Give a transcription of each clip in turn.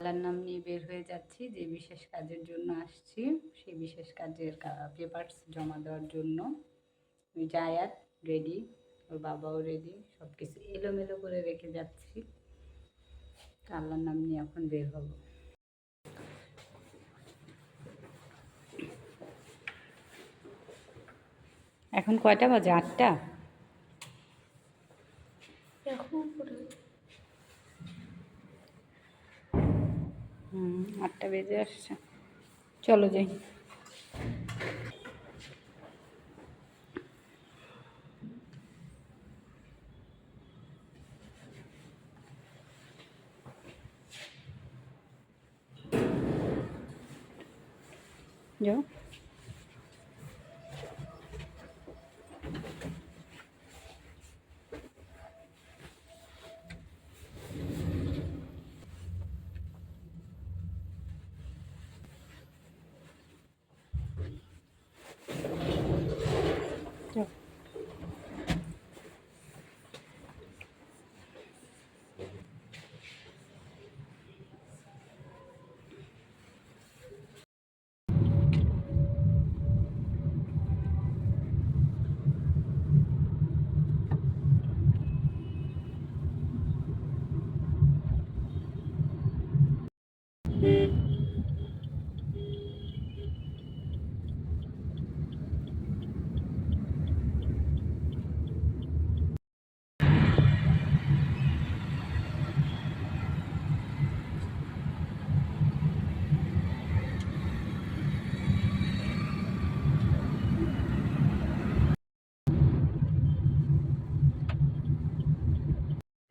আল্লাহর নাম নিয়ে বের হয়ে যাচ্ছি, যে বিশেষ কাজের জন্য আসছি। সেই বিশেষ কাজের পেপারস জমা দেওয়ার জন্য। জায়াত রেডি ওর বাবাও রেডি সব কিছু এলোমেলো করে রেখে যাচ্ছি। আল্লাহর নাম নিয়ে এখন বের হব। এখন কয়টা বাজে? আটটা? হুম আটটা বেজে আসছে। চলো যাই। যাও।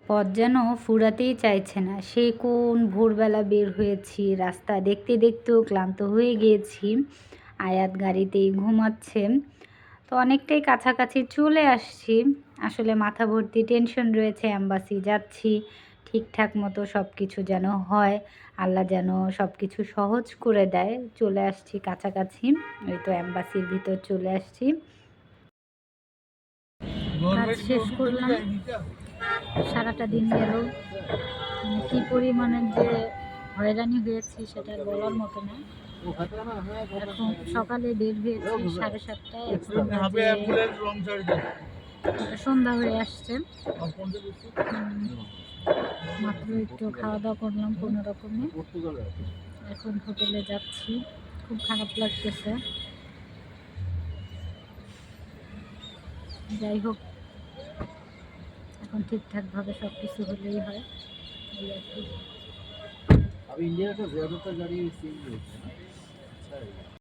পথ যেন ফুরাতেই চাইছে না। সে কোন ভোরবেলা বের হয়েছি রাস্তা দেখতে দেখতেও ক্লান্ত হয়ে গিয়েছি আয়াত গাড়িতেই ঘুমাচ্ছে। তো অনেকটাই কাছাকাছি চলে আসছি। আসলে মাথা ভর্তি টেনশন রয়েছে অ্যাম্বাসি যাচ্ছি। ঠিকঠাক মতো সব কিছু যেন হয় আল্লাহ যেন সব কিছু সহজ করে দেয়। চলে আসছি কাছাকাছি ওই তো অ্যাম্বাসির ভিতর চলে আসছি। কাজ শেষ করলাম। সারাটা দিন গেল। মানে কী পরিমাণে যে হয়রানি হয়েছি সেটা বলার মতো না। এখন সকালে বের হয়েছি সাড়ে সাতটায় সন্ধ্যা হয়ে আসছে। মাত্র একটু খাওয়া দাওয়া করলাম কোনো রকমে। এখন হোটেলে যাচ্ছি। খুব খারাপ লাগতেছে। যাই হোক এখন ঠিকঠাকভাবে সব কিছু হলেই হয়। আর কি।